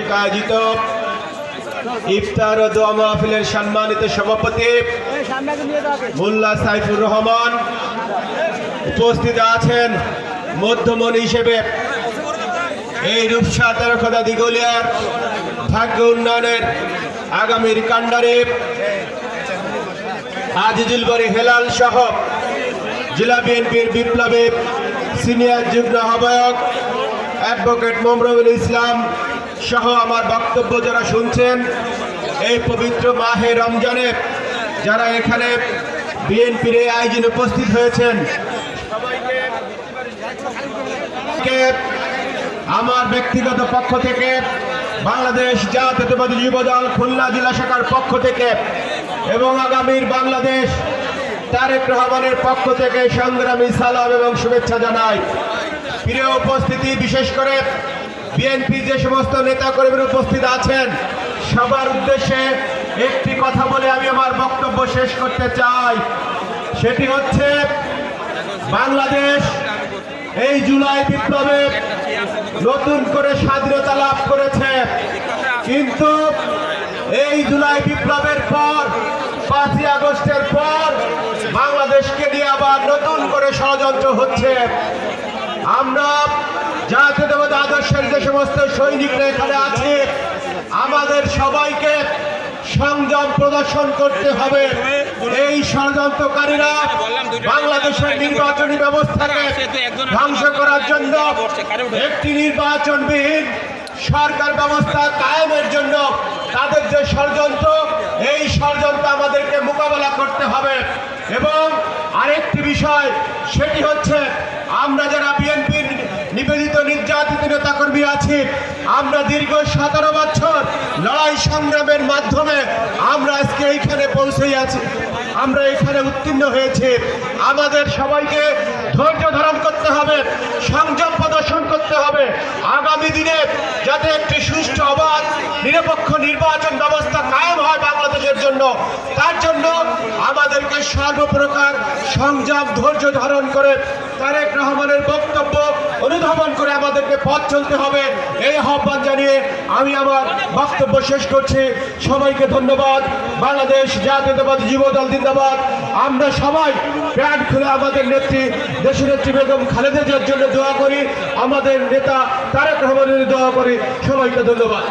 কর্তৃক আয়োজিত ইফতার ও দোয়া মাহফিলের সম্মানিত সভাপতি মোল্লা সাইফুর রহমান উপস্থিত আছেন মধ্যমণি হিসেবে এই রূপসা তেরোখদা দিগলিয়ার ভাগ্য উন্নয়নের আগামীর কাণ্ডারে আজিজুল বাড়ি হেলাল সহ জেলা বিএনপির বিপ্লবী সিনিয়র যুগ্ম আহ্বায়ক অ্যাডভোকেট মোমরুল ইসলাম সহ আমার বক্তব্য যারা শুনছেন, এই পবিত্র মাহে রমজানে যারা এখানে বিএনপির এই আয়োজনে উপস্থিত হয়েছেন আমার ব্যক্তিগত পক্ষ থেকে, বাংলাদেশ জাতীয়তাবাদী যুবদল খুলনা জেলা শাখার পক্ষ থেকে এবং আগামীর বাংলাদেশ তারেক রহমানের পক্ষ থেকে সংগ্রামী সালাম এবং শুভেচ্ছা জানাই। প্রিয় উপস্থিতি, বিশেষ করে বিএনপি যে সমস্ত নেতা নেতাকর্মীরা উপস্থিত আছেন, সবার উদ্দেশ্যে একটি কথা বলে আমি আমার বক্তব্য শেষ করতে চাই। সেটি হচ্ছে, বাংলাদেশ এই জুলাই বিপ্লবে নতুন করে স্বাধীনতা লাভ করেছে। কিন্তু এই জুলাই বিপ্লবের পর, পাঁচই আগস্টের পর বাংলাদেশকে নিয়ে আবার নতুন করে ষড়যন্ত্র হচ্ছে। আমরা জাতীয়তাবাদী আদর্শের যে সমস্ত সৈনিকরা এখানে আছে। আমাদের সবাইকে সংযম প্রদর্শন করতে হবে। এই ষড়যন্ত্রকারীরা বাংলাদেশের নির্বাচনী ব্যবস্থাকে ধ্বংস করার জন্য একটি নির্বাচনবিহীন সরকার ব্যবস্থা কায়েমের জন্য তাদের যে ষড়যন্ত্র, এই ষড়যন্ত্র আমাদেরকে মোকাবেলা করতে হবে। এবং আরেকটি বিষয়, সেটি হচ্ছে আমরা যারা নেতাকর্মী আছি আমরা দীর্ঘ সতেরো বছর লড়াই সংগ্রামের মাধ্যমে আমরা আজকে এইখানে পৌঁছে আছি। আমরা এখানে উত্তীর্ণ হয়েছি। আমাদের সবাইকে ধৈর্য ধারণ করতে হবে, সংযম প্রদর্শন করতে হবে। আগামী দিনে যাতে একটি সুষ্ঠু অবাধ নিরপেক্ষ নির্বাচন ব্যবস্থা কায়েম হয় বাংলাদেশের জন্য, তার জন্য আমাদেরকে সর্বপ্রকার সংযম, ধৈর্য ধারণ করে তারেক রহমানের অনুধাবন করে আমাদেরকে পথ চলতে হবে। এই আহ্বান জানিয়ে আমি আমার বক্তব্য শেষ করছি। সবাইকে ধন্যবাদ। বাংলাদেশ জাতীয়তাবাদী যুবদল জিন্দাবাদ। আমরা সবাই প্রাণ খুলে আমাদের নেত্রী দেশনেত্রী বেগম খালেদা জিয়ার জন্য দোয়া করি। আমাদের নেতা তারেক রহমানের দোয়া করি। সবাইকে ধন্যবাদ।